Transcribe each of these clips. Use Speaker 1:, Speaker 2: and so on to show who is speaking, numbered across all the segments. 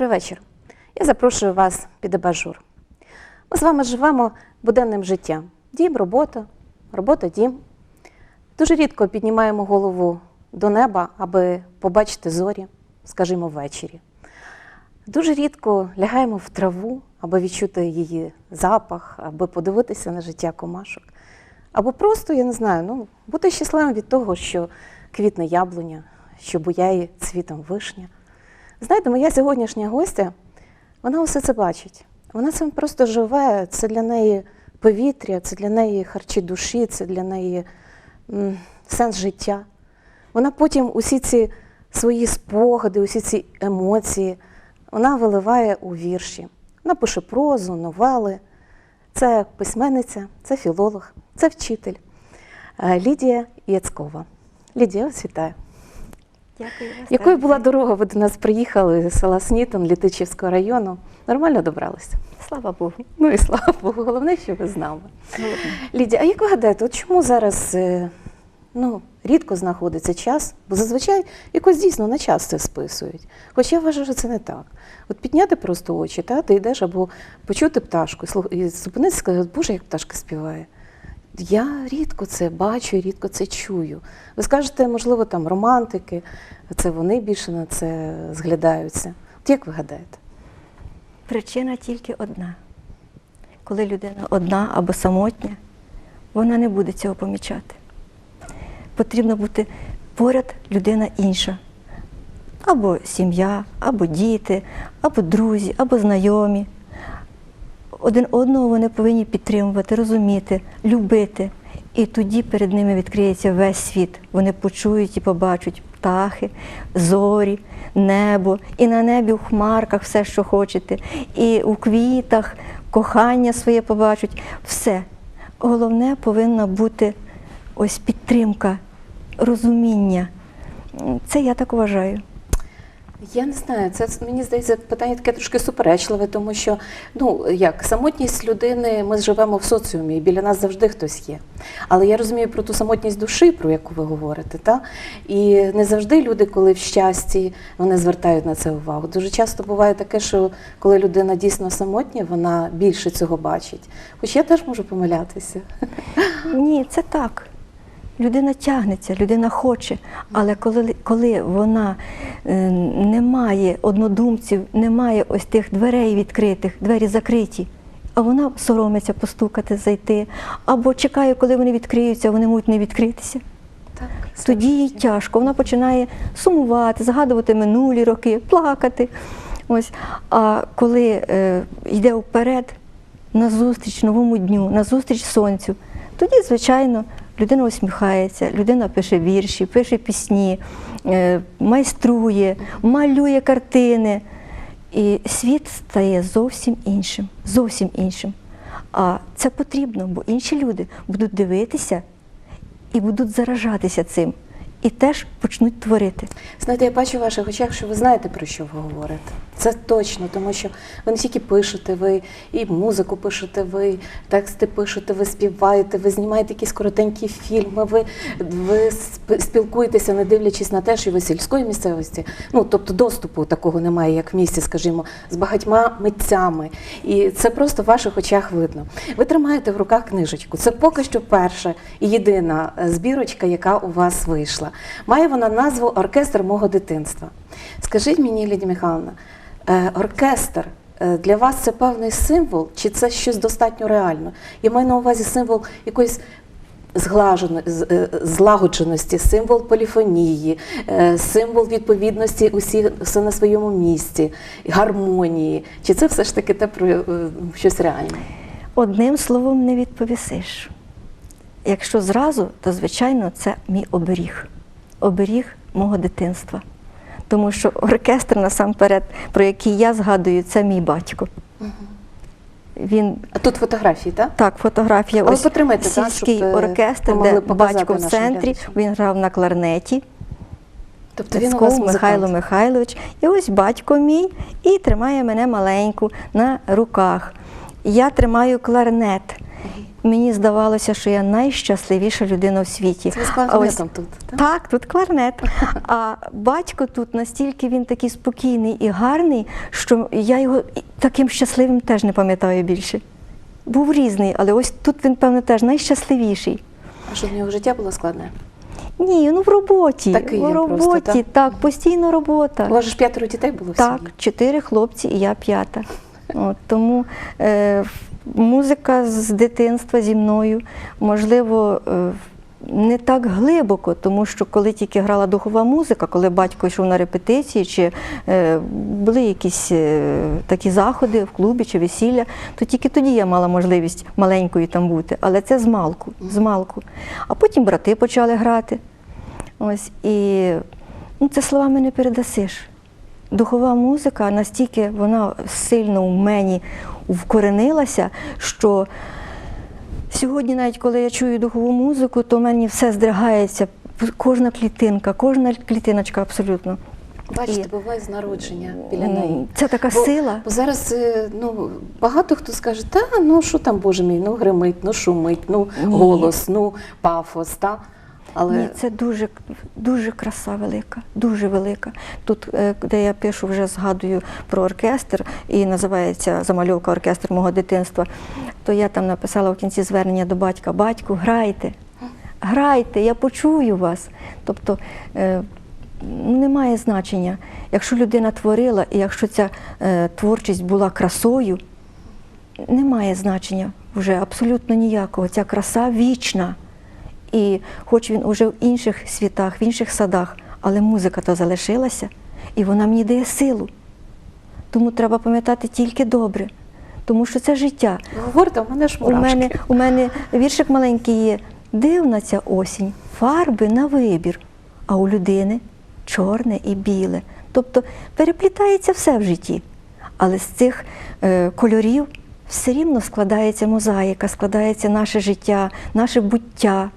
Speaker 1: Добрий вечір. Я запрошую вас під абажур. Ми з вами живемо буденним життям. Дім, робота, робота, дім. Дуже рідко піднімаємо голову до неба, аби побачити зорі, скажімо, ввечері. Дуже рідко лягаємо в траву, аби відчути її запах, аби подивитися на життя комашок. Або просто, я не знаю, ну, бути щасливим від того, що квітне яблуня, що буяє цвітом вишня. Знаєте, моя сьогоднішня гостя, вона усе це бачить. Вона цим просто живе. Це для неї повітря, це для неї харчі душі, це для неї м, сенс життя. Вона потім усі ці свої спогади, усі ці емоції, вона виливає у вірші. Вона пише прозу, новели. Це письменниця, це філолог, це вчитель. Е, Лідія Яцкова. Лідія, вас вітаю.
Speaker 2: Дякую.
Speaker 1: Якою була дорога? Ви до нас приїхали з села Снітон, Літичівського району. Нормально добралися?
Speaker 2: Слава Богу.
Speaker 1: Ну і слава Богу, головне, що ви з нами. Лідія, а як ви гадаєте, от чому зараз е, ну, рідко знаходиться час? Бо зазвичай якось дійсно на час це списують. Хоча я вважаю, що це не так. От підняти просто очі, та, ти йдеш або почути пташку, і зупинитися і сказати, Боже, як пташка співає. Я рідко це бачу, рідко це чую. Ви скажете, можливо, там романтики, це вони більше на це зглядаються. От як ви гадаєте?
Speaker 2: Причина тільки одна. Коли людина одна або самотня, вона не буде цього помічати. Потрібно бути поряд людина інша. Або сім'я, або діти, або друзі, або знайомі. Один одного вони повинні підтримувати, розуміти, любити. І тоді перед ними відкриється весь світ. Вони почують і побачать птахи, зорі, небо, і на небі в хмарках все, що хочете, і у квітах кохання своє побачать. Все. Головне повинна бути ось підтримка, розуміння. Це я так вважаю.
Speaker 1: Я не знаю, це мені здається питання таке трошки суперечливе, тому що ну як самотність людини, ми живемо в соціумі, і біля нас завжди хтось є. Але я розумію про ту самотність душі, про яку ви говорите, та і не завжди люди, коли в щасті, вони звертають на це увагу. Дуже часто буває таке, що коли людина дійсно самотня, вона більше цього бачить. Хоч я теж можу помилятися.
Speaker 2: Ні, це так. Людина тягнеться, людина хоче, але коли, коли вона е, не має однодумців, не має ось тих дверей відкритих, двері закриті, а вона соромиться постукати, зайти, або чекає, коли вони відкриються, вони можуть не відкритися.
Speaker 1: Так,
Speaker 2: Тоді їй тяжко, вона починає сумувати, згадувати минулі роки, плакати. Ось. А коли е, йде вперед, назустріч новому дню, назустріч сонцю, тоді, звичайно, людина усміхається, людина пише вірші, пише пісні, е, майструє, малює картини. І світ стає зовсім іншим, зовсім іншим. А це потрібно, бо інші люди будуть дивитися і будуть заражатися цим, і теж почнуть творити.
Speaker 1: Знаєте, я бачу в ваших очах, що ви знаєте, про що ви говорите. Це точно, тому що ви не тільки пишете, ви і музику пишете, ви тексти пишете, ви співаєте, ви знімаєте якісь коротенькі фільми, ви, ви спілкуєтеся, не дивлячись на те, що ви сільської місцевості. Ну, тобто доступу такого немає, як в місті, скажімо, з багатьма митцями. І це просто в ваших очах видно. Ви тримаєте в руках книжечку. Це поки що перша і єдина е, збірочка, яка у вас вийшла. Має вона назву Оркестр мого дитинства. Скажіть мені, Лідія Михайловна, оркестр е, для вас це певний символ, чи це щось достатньо реально? Я маю на увазі символ якоїсь е, злагодженості, символ поліфонії, е, символ відповідності усі все на своєму місці, гармонії. Чи це все ж таки те про е, щось реальне?
Speaker 2: Одним словом не відповісиш. Якщо зразу, то звичайно це мій оберіг, оберіг мого дитинства. Тому що оркестр насамперед, про який я згадую, це мій батько. Він
Speaker 1: А тут фотографії, так?
Speaker 2: так, фотографія.
Speaker 1: Але
Speaker 2: ось
Speaker 1: потримайте, так,
Speaker 2: сільський
Speaker 1: щоб, е,
Speaker 2: оркестр, де батько в центрі,
Speaker 1: глядачам.
Speaker 2: він грав на кларнеті.
Speaker 1: Тобто він у вас
Speaker 2: Михайло. Михайлович. І ось батько мій і тримає мене маленьку на руках. Я тримаю кларнет. Мені здавалося, що я найщасливіша людина в світі.
Speaker 1: Це з
Speaker 2: А
Speaker 1: клавесинетом тут, так?
Speaker 2: Так, тут кларнет. А батько тут настільки він такий спокійний і гарний, що я його таким щасливим теж не пам'ятаю більше. Був різний, але ось тут він, певно, теж найщасливіший.
Speaker 1: А що в нього життя було складне?
Speaker 2: Ні, ну в роботі.
Speaker 1: Такий
Speaker 2: в роботі,
Speaker 1: просто, так?
Speaker 2: так, постійно робота.
Speaker 1: У вас ж п'ятеро дітей було
Speaker 2: Так, чотири хлопці і я п'ята. От, тому е, музика з дитинства зі мною, можливо, е, не так глибоко, тому що коли тільки грала духова музика, коли батько йшов на репетиції, чи е, були якісь е, такі заходи в клубі чи весілля, то тільки тоді я мала можливість маленькою там бути. Але це з малку, з малку. А потім брати почали грати. Ось, і ну, це словами не передасиш. Духова музика настільки вона сильно в мені вкоренилася, що сьогодні, навіть коли я чую духову музику, то в мені все здригається, кожна клітинка, кожна клітиночка абсолютно.
Speaker 1: Бачите, буває з народження біля неї.
Speaker 2: Це така
Speaker 1: Бо-
Speaker 2: сила.
Speaker 1: Бо зараз е, ну, багато хто скаже, та ну що там, Боже мій, ну гримить, ну шумить, ну голос, ну пафос, та. Але
Speaker 2: Ні, це дуже, дуже краса велика, дуже велика. Тут, е, де я пишу, вже згадую про оркестр і називається Замальовка оркестр мого дитинства, то я там написала в кінці звернення до батька: батьку, грайте, грайте, я почую вас. Тобто е, немає значення, якщо людина творила, і якщо ця е, творчість була красою, немає значення вже абсолютно ніякого. Ця краса вічна. І хоч він уже в інших світах, в інших садах, але музика то залишилася, і вона мені дає силу. Тому треба пам'ятати тільки добре, тому що це життя.
Speaker 1: ви говорите, у мене ж
Speaker 2: У мене, у мене віршик маленький є. Дивна ця осінь, фарби на вибір, а у людини чорне і біле. Тобто переплітається все в житті. Але з цих е, кольорів все рівно складається мозаїка, складається наше життя, наше буття.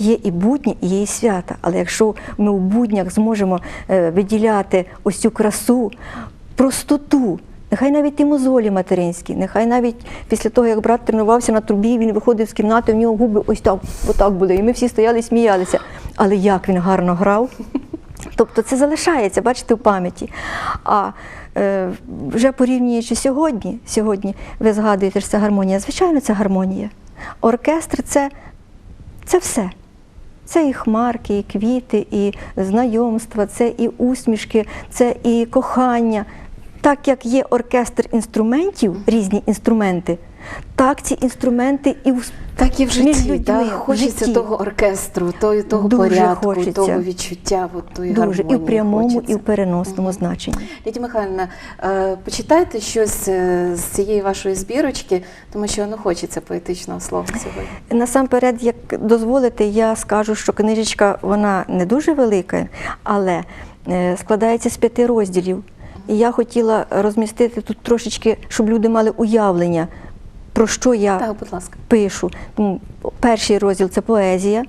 Speaker 2: Є і будні, і є і свята. Але якщо ми у буднях зможемо е, виділяти ось цю красу, простоту, нехай навіть ті мозолі материнські, нехай навіть після того, як брат тренувався на трубі, він виходив з кімнати, в нього губи ось так, отак були. І ми всі стояли і сміялися. Але як він гарно грав. Тобто це залишається, бачите, в пам'яті. А е, вже порівнюючи сьогодні, сьогодні ви згадуєте, що це гармонія. Звичайно, це гармонія. Оркестр це, це все. Це і хмарки, і квіти, і знайомства, це і усмішки, це і кохання. Так як є оркестр інструментів, різні інструменти, так ці інструменти і в
Speaker 1: Так і в
Speaker 2: між
Speaker 1: житті,
Speaker 2: людьми, в
Speaker 1: хочеться
Speaker 2: житті.
Speaker 1: того оркестру, того, того
Speaker 2: Дуже
Speaker 1: порядку,
Speaker 2: хочеться.
Speaker 1: того відчуття, от, тої
Speaker 2: дуже
Speaker 1: гармонії
Speaker 2: і в прямому,
Speaker 1: хочеться.
Speaker 2: і в переносному значенні.
Speaker 1: Лідія Михайлівна, е, почитайте щось е, з цієї вашої збірочки, тому що ну, хочеться поетичного слова сьогодні.
Speaker 2: Насамперед, як дозволите, я скажу, що книжечка вона не дуже велика, але е, складається з п'яти розділів. І я хотіла розмістити тут трошечки, щоб люди мали уявлення, про що я
Speaker 1: Так, будь ласка.
Speaker 2: пишу. Перший розділ це поезія,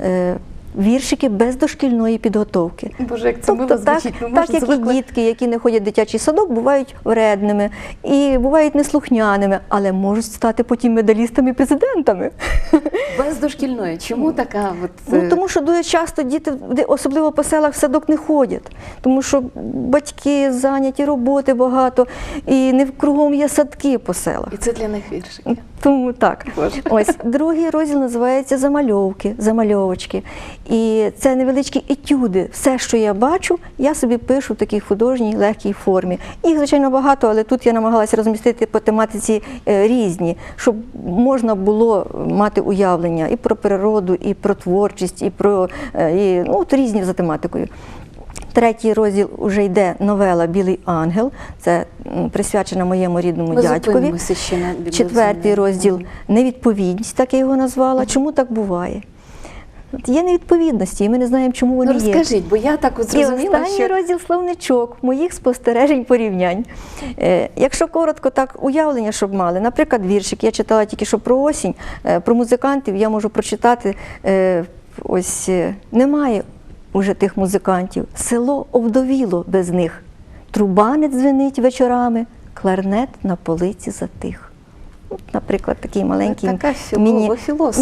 Speaker 2: е, віршики без дошкільної підготовки.
Speaker 1: Боже, як це
Speaker 2: Тобто,
Speaker 1: мило
Speaker 2: так,
Speaker 1: звучить. Ну,
Speaker 2: так як і дітки, які не ходять в дитячий садок, бувають вредними і бувають неслухняними, але можуть стати потім медалістами і президентами.
Speaker 1: Без дошкільної. Чому така? От,
Speaker 2: Ну,
Speaker 1: е,
Speaker 2: тому що дуже часто діти, особливо по селах, в садок не ходять, тому що батьки зайняті, роботи багато, і не кругом є садки по селах.
Speaker 1: І це для них віршики.
Speaker 2: Тому так.
Speaker 1: Боже.
Speaker 2: Ось другий розділ називається Замальовки, замальовочки. І це невеличкі етюди. Все, що я бачу, я собі пишу в такій художній легкій формі. Їх, звичайно, багато, але тут я намагалася розмістити по тематиці е, різні, щоб можна було мати уявлення і про природу, і про творчість, і про е, і, ну, от різні за тематикою. Третій розділ вже йде новела Білий ангел. Це присвячена моєму рідному
Speaker 1: Ми
Speaker 2: дядькові.
Speaker 1: ще на
Speaker 2: Четвертий розділ невідповідність, так я його назвала. Чому так буває? Є невідповідності, і ми не знаємо, чому вони
Speaker 1: Ну
Speaker 2: є.
Speaker 1: розкажіть, бо я так от
Speaker 2: І
Speaker 1: зрозуміла,
Speaker 2: останній
Speaker 1: що
Speaker 2: розділ словничок моїх спостережень порівнянь. Е, якщо коротко так уявлення, щоб мали, наприклад, віршик, я читала тільки що про осінь, е, про музикантів я можу прочитати. Е, ось немає уже тих музикантів. Село овдовіло без них. Труба не дзвенить вечорами, кларнет на полиці затих. Наприклад, такий маленький
Speaker 1: така ви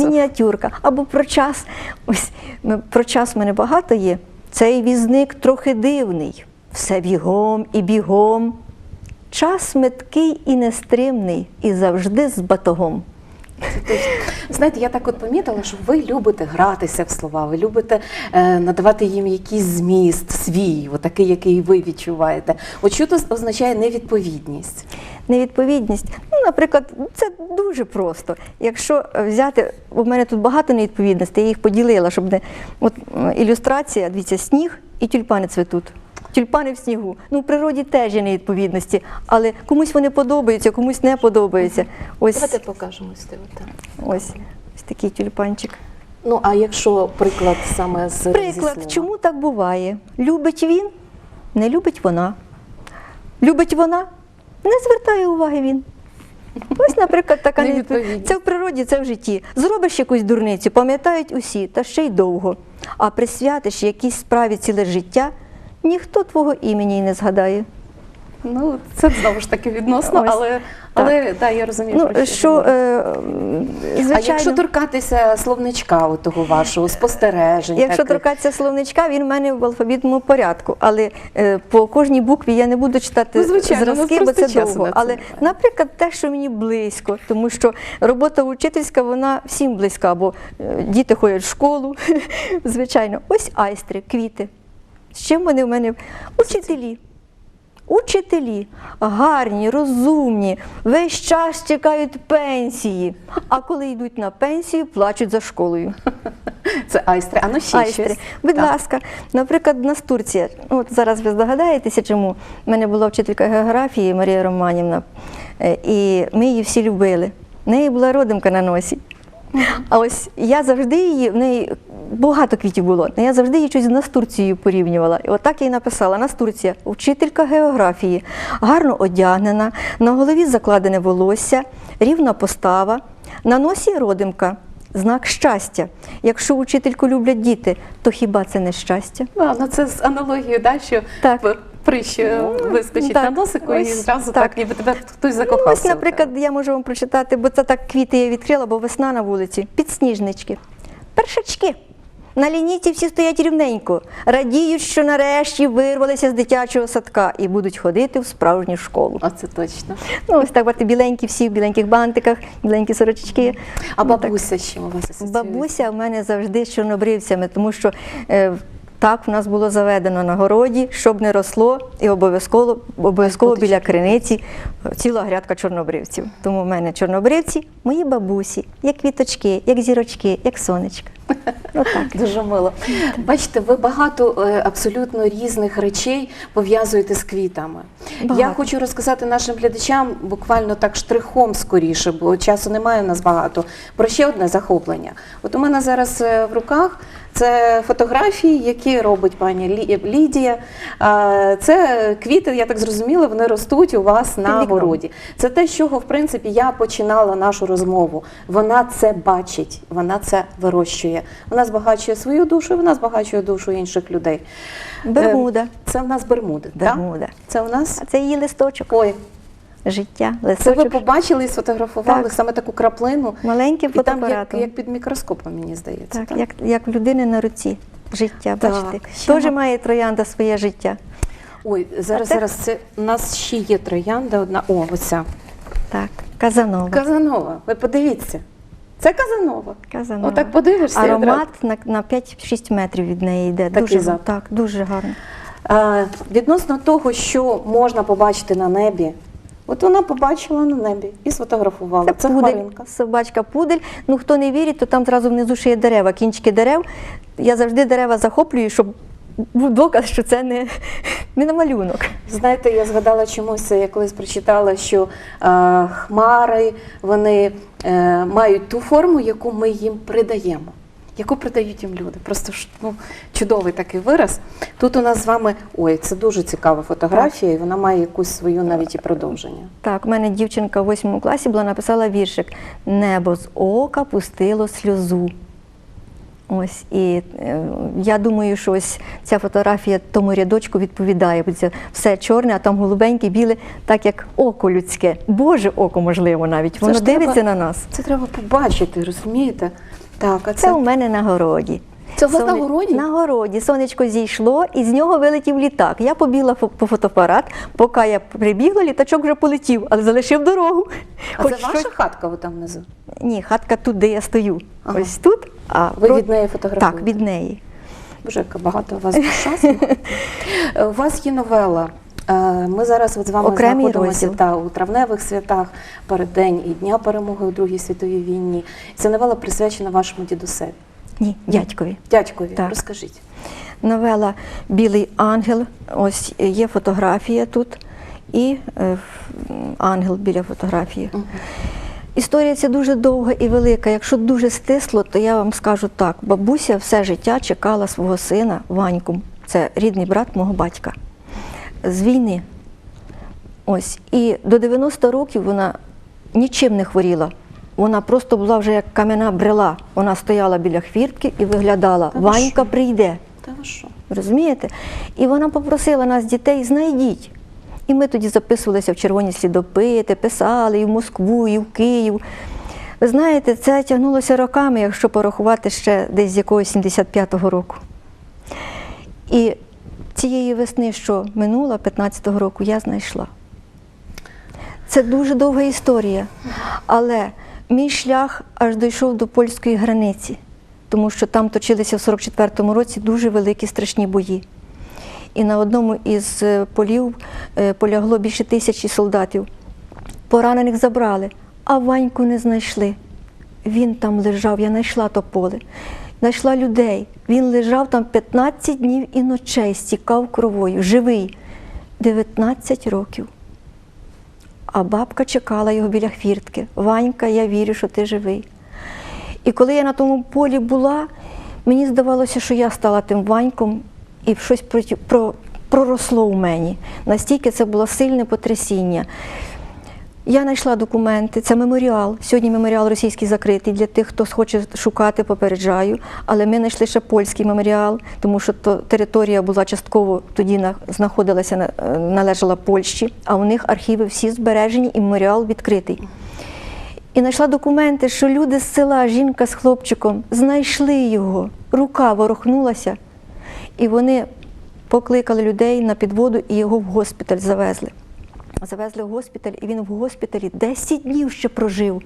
Speaker 2: мініатюрка. Або про час. Ось ми- про час в мене багато є. Цей візник трохи дивний. Все бігом і бігом. Час меткий і нестримний, і завжди з батогом.
Speaker 1: Знаєте, я так от помітила, що ви любите гратися в слова, ви любите е, надавати їм якийсь зміст свій, отакий, який ви відчуваєте. От що то означає невідповідність?
Speaker 2: Невідповідність. Ну, наприклад, це дуже просто. Якщо взяти, у мене тут багато невідповідностей, я їх поділила, щоб не. От ілюстрація, дивіться, сніг і тюльпани цвітуть. Тюльпани в снігу. Ну, в природі теж є невідповідності, але комусь вони подобаються, комусь не подобаються. Ось,
Speaker 1: Давайте покажемо так.
Speaker 2: ось, ось такий тюльпанчик.
Speaker 1: Ну а якщо приклад саме з
Speaker 2: Приклад,
Speaker 1: слова?
Speaker 2: чому так буває? Любить він, не любить вона. Любить вона, не звертає уваги він. Ось, наприклад, така невідповідність. Це в природі, це в житті. Зробиш якусь дурницю, пам'ятають усі, та ще й довго. А присвятиш якійсь справі ціле життя, ніхто твого імені й не згадає.
Speaker 1: Ну це знову ж таки відносно,
Speaker 2: Ось,
Speaker 1: але але да, я розумію.
Speaker 2: Ну,
Speaker 1: про
Speaker 2: що,
Speaker 1: говорите.
Speaker 2: е, звичайно,
Speaker 1: А якщо торкатися словничка у того вашого спостережень,
Speaker 2: Якщо торкатися словничка, він в мене в алфавітному порядку. Але е, по кожній букві я не буду читати
Speaker 1: Ну, звичайно, ну,
Speaker 2: зразки, бо це довго.
Speaker 1: на це
Speaker 2: Але, наприклад, те, що мені близько, тому що робота учительська, вона всім близька, бо е, діти ходять в школу, звичайно. Ось айстри, квіти. З чим вони в мене? Учителі. Учителі гарні, розумні, весь час чекають пенсії. А коли йдуть на пенсію, плачуть за школою.
Speaker 1: це айстри. А ну ще
Speaker 2: Айстри.
Speaker 1: щось.
Speaker 2: Будь
Speaker 1: Так.
Speaker 2: ласка, наприклад, Настурція. От зараз ви здогадаєтеся, чому У мене була вчителька географії Марія Романівна, е, і ми її всі любили. В неї була родимка на носі. А ось я завжди її, в неї багато квітів було, я завжди її щось з Настурцією порівнювала. І отак я й написала: Настурція, вчителька географії, гарно одягнена, на голові закладене волосся, рівна постава, на носі родимка. Знак щастя. Якщо учительку люблять діти, то хіба це не щастя?
Speaker 1: А, ну це з аналогією, да, що
Speaker 2: Так.
Speaker 1: прищ е, вискочить
Speaker 2: так.
Speaker 1: на носику і зразу так.
Speaker 2: так.
Speaker 1: ніби тебе хтось
Speaker 2: Ну, ось, наприклад, я можу вам прочитати, бо це так квіти я відкрила, бо весна на вулиці. Підсніжнички. Першачки. На лінійці всі стоять рівненько, радіють, що нарешті вирвалися з дитячого садка і будуть ходити в справжню школу.
Speaker 1: А це точно.
Speaker 2: Ну, ось так, бачите, біленькі всі в біленьких бантиках, біленькі сорочки.
Speaker 1: А
Speaker 2: Ну,
Speaker 1: бабуся з чим у вас асоціюється?
Speaker 2: Бабуся в мене завжди з чорнобривцями, тому що е, так в нас було заведено на городі, щоб не росло, і обов'язково обов'язково біля криниці ціла грядка чорнобривців. Тому в мене чорнобривці, мої бабусі, як квіточки, як зірочки, як сонечка. Отак.
Speaker 1: Дуже мило. Бачите, ви багато е, абсолютно різних речей пов'язуєте з квітами. Я хочу розказати нашим глядачам буквально так штрихом скоріше, бо часу немає у нас багато. Про ще одне захоплення. От у мене зараз е, в руках це фотографії, які робить пані Лідія. Це квіти, я так зрозуміла, вони ростуть у вас на городі. Це те, з чого в принципі я починала нашу розмову. Вона це бачить, вона це вирощує. Вона збагачує свою душу, і вона збагачує душу інших людей.
Speaker 2: Бермуда.
Speaker 1: Е, Це в нас Бермуди. так?
Speaker 2: Бермуда.
Speaker 1: Це у нас.
Speaker 2: А це її листочок,
Speaker 1: Ой,
Speaker 2: життя,
Speaker 1: це ви побачили і сфотографували
Speaker 2: Так.
Speaker 1: саме таку краплину.
Speaker 2: Маленьким
Speaker 1: І там як, як під мікроскопом, мені здається.
Speaker 2: Так, як, як в людини на руці. Життя,
Speaker 1: Так,
Speaker 2: бачите. Теж
Speaker 1: ма-
Speaker 2: має троянда своє життя.
Speaker 1: Ой, зараз,
Speaker 2: А
Speaker 1: зараз це у нас ще є троянда одна. О, оця.
Speaker 2: Так, Казанова.
Speaker 1: Казанова. Ви подивіться. Це Казанова.
Speaker 2: Казанова.
Speaker 1: Отак подивишся.
Speaker 2: Аромат на, на 5-6 метрів від неї йде.
Speaker 1: Такий
Speaker 2: дуже,
Speaker 1: запах.
Speaker 2: так, дуже гарно.
Speaker 1: Е, Відносно того, що можна побачити на небі, от вона побачила на небі і сфотографувала. Це,
Speaker 2: пудель,
Speaker 1: хмаринка.
Speaker 2: собачка пудель. Ну хто не вірить, то там зразу внизу ще є дерева, кінчики дерев. Я завжди дерева захоплюю, щоб був доказ, що це не, не на малюнок.
Speaker 1: Знаєте, я згадала чомусь, я колись прочитала, що е, хмари вони е, мають ту форму, яку ми їм придаємо. Яку придають їм люди. Просто ну, чудовий такий вираз. Тут у нас з вами ой, це дуже цікава фотографія, і вона має якусь свою навіть і продовження.
Speaker 2: Так, у мене дівчинка в восьмому класі була написала віршик Небо з ока пустило сльозу. Ось і е, я думаю, що ось ця фотографія тому рядочку відповідає. Бо це все чорне, а там голубеньке, біле, так як око людське, Боже око, можливо, навіть. Воно дивиться
Speaker 1: треба-
Speaker 2: на нас.
Speaker 1: Це треба побачити, розумієте? Так, а
Speaker 2: Це
Speaker 1: це
Speaker 2: у мене на городі.
Speaker 1: Це у вас на городі?
Speaker 2: На городі. Сонечко зійшло, і з нього вилетів літак. Я побігла по фотоапарат, поки я прибігла, літачок вже полетів, але залишив дорогу.
Speaker 1: а
Speaker 2: Хоч
Speaker 1: це ваша
Speaker 2: щось-
Speaker 1: хатка там внизу?
Speaker 2: Ні, хатка тут, де я стою.
Speaker 1: Ага.
Speaker 2: Ось тут. А
Speaker 1: Ви
Speaker 2: про-
Speaker 1: від неї фотографуєте?
Speaker 2: Так, від неї.
Speaker 1: Боже, яка багато у вас часу. У вас є новела. Е, Ми зараз от з вами
Speaker 2: Окремий
Speaker 1: знаходимося
Speaker 2: розділ.
Speaker 1: та, у травневих святах перед День і Дня перемоги у Другій світовій війні. Ця новела присвячена вашому дідусеві.
Speaker 2: Ні, дядькові.
Speaker 1: Дядькові,
Speaker 2: Так.
Speaker 1: розкажіть.
Speaker 2: Новела Білий ангел. Ось є фотографія тут, і е, ангел біля фотографії.
Speaker 1: Мгм.
Speaker 2: Історія ця дуже довга і велика. Якщо дуже стисло, то я вам скажу так: бабуся все життя чекала свого сина Ваньку. Це рідний брат мого батька. З війни. Ось. І до 90 років вона нічим не хворіла. Вона просто була вже як кам'яна брела. Вона стояла біля хвіртки і виглядала.
Speaker 1: Та ви
Speaker 2: Ванька
Speaker 1: що?
Speaker 2: прийде.
Speaker 1: Та ви що?
Speaker 2: Розумієте? І вона попросила нас, дітей, знайдіть. І ми тоді записувалися в червоні слідопити, писали і в Москву, і в Київ. Ви знаєте, це тягнулося роками, якщо порахувати ще десь з якогось 75-го року. І цієї весни, що минула, 15-го року, я знайшла. Це дуже довга історія. Але мій шлях аж дійшов до польської границі, тому що там точилися в 44-му році дуже великі страшні бої. І на одному із е, полів е, полягло більше тисячі солдатів. Поранених забрали, а Ваньку не знайшли. Він там лежав, я знайшла то поле, знайшла людей. Він лежав там 15 днів і ночей, стікав кровою, живий, 19 років. А бабка чекала його біля хвіртки. Ванька, я вірю, що ти живий. І коли я на тому полі була, мені здавалося, що я стала тим Ваньком, і щось проти- про, проросло у мені. Настільки це було сильне потрясіння. Я знайшла документи, це меморіал. Сьогодні меморіал російський закритий для тих, хто хоче шукати, попереджаю. Але ми знайшли ще польський меморіал, тому що то територія була частково тоді знаходилася на- належала Польщі, а у них архіви всі збережені і меморіал відкритий. І знайшла документи, що люди з села, жінка з хлопчиком, знайшли його. Рука ворухнулася, і вони покликали людей на підводу і його в госпіталь завезли. Завезли в госпіталь, і він в госпіталі 10 днів ще прожив.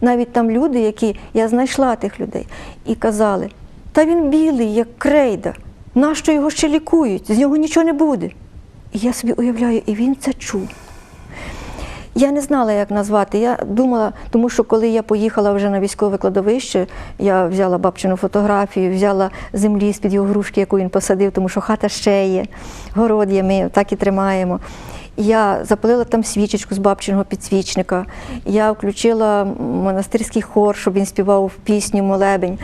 Speaker 2: Навіть там люди, які я знайшла тих людей, і казали: та він білий, як крейда, нащо його ще лікують? З нього нічого не буде. І я собі уявляю, і він це чув. Я не знала, як назвати. Я думала, тому що коли я поїхала вже на військове кладовище, я взяла бабчину фотографію, взяла землі з-під його грушки, яку він посадив, тому що хата ще є, город є, ми так і тримаємо. Я запалила там свічечку з бабчиного підсвічника. Я включила монастирський хор, щоб він співав пісню молебень.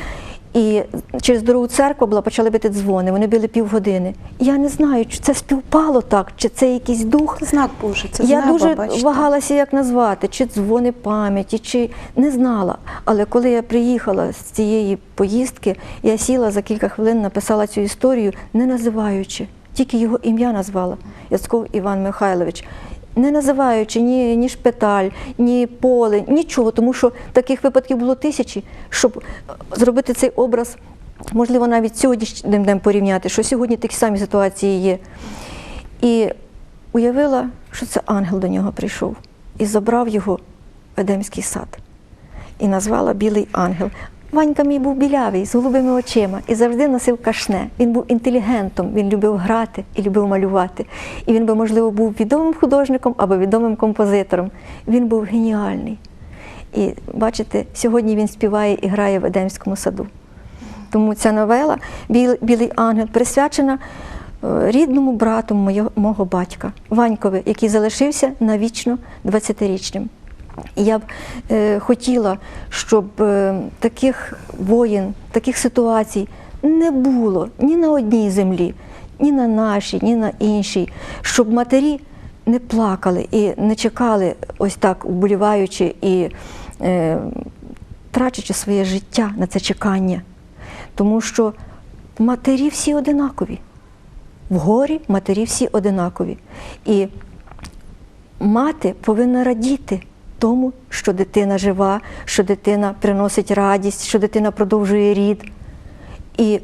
Speaker 2: І через дорогу церква була, почали бити дзвони. Вони били півгодини. Я не знаю, чи це співпало так, чи це якийсь дух.
Speaker 1: Знак Божий, це
Speaker 2: Я
Speaker 1: неба,
Speaker 2: дуже
Speaker 1: бачите.
Speaker 2: вагалася, як назвати, чи дзвони пам'яті, чи не знала. Але коли я приїхала з цієї поїздки, я сіла за кілька хвилин, написала цю історію, не називаючи, тільки його ім'я назвала Яцков Іван Михайлович. Не називаючи ні, ні шпиталь, ні поле, нічого, тому що таких випадків було тисячі, щоб е, зробити цей образ, можливо, навіть сьогоднішнім днем порівняти, що сьогодні такі самі ситуації є. І уявила, що це ангел до нього прийшов і забрав його в Едемський сад. І назвала Білий ангел. Ванька мій був білявий, з голубими очима і завжди носив кашне. Він був інтелігентом, він любив грати і любив малювати. І він би, можливо, був відомим художником або відомим композитором. Він був геніальний. І бачите, сьогодні він співає і грає в Едемському саду. Тому ця новела Білий ангел присвячена е, рідному брату мого батька Ванькові, який залишився навічно 20-річним. Я б е, хотіла, щоб е, таких воєн, таких ситуацій не було ні на одній землі, ні на нашій, ні на іншій, щоб матері не плакали і не чекали ось так, вболіваючи і е, трачучи своє життя на це чекання. Тому що матері всі одинакові. В горі матері всі одинакові. І мати повинна радіти тому, що дитина жива, що дитина приносить радість, що дитина продовжує рід. І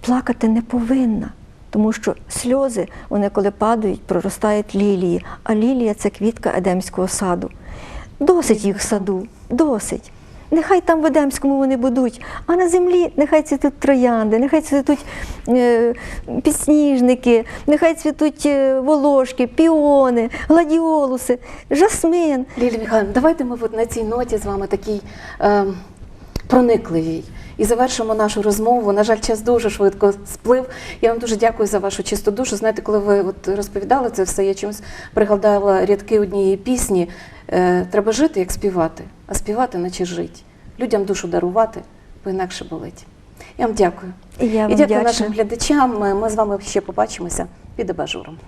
Speaker 2: плакати не повинна, тому що сльози, вони коли падають, проростають лілії, а лілія це квітка Едемського саду. Досить їх саду, досить. Нехай там в Едемському вони будуть, а на землі нехай цвітуть троянди, нехай цвітуть е, підсніжники, нехай цвітуть е, волошки, піони, гладіолуси, жасмин.
Speaker 1: Лілія Михайловна, давайте ми от на цій ноті з вами такій е, проникливій. І завершимо нашу розмову. На жаль, час дуже швидко сплив. Я вам дуже дякую за вашу чисту душу. Знаєте, коли ви от розповідали це все, я чомусь пригадала рядки однієї пісні. Е, треба жити, як співати, а співати, наче жить. Людям душу дарувати, бо інакше болить. Я вам дякую.
Speaker 2: І я
Speaker 1: І дякую
Speaker 2: вдячна.
Speaker 1: нашим глядачам. Ми з вами ще побачимося під абажуром.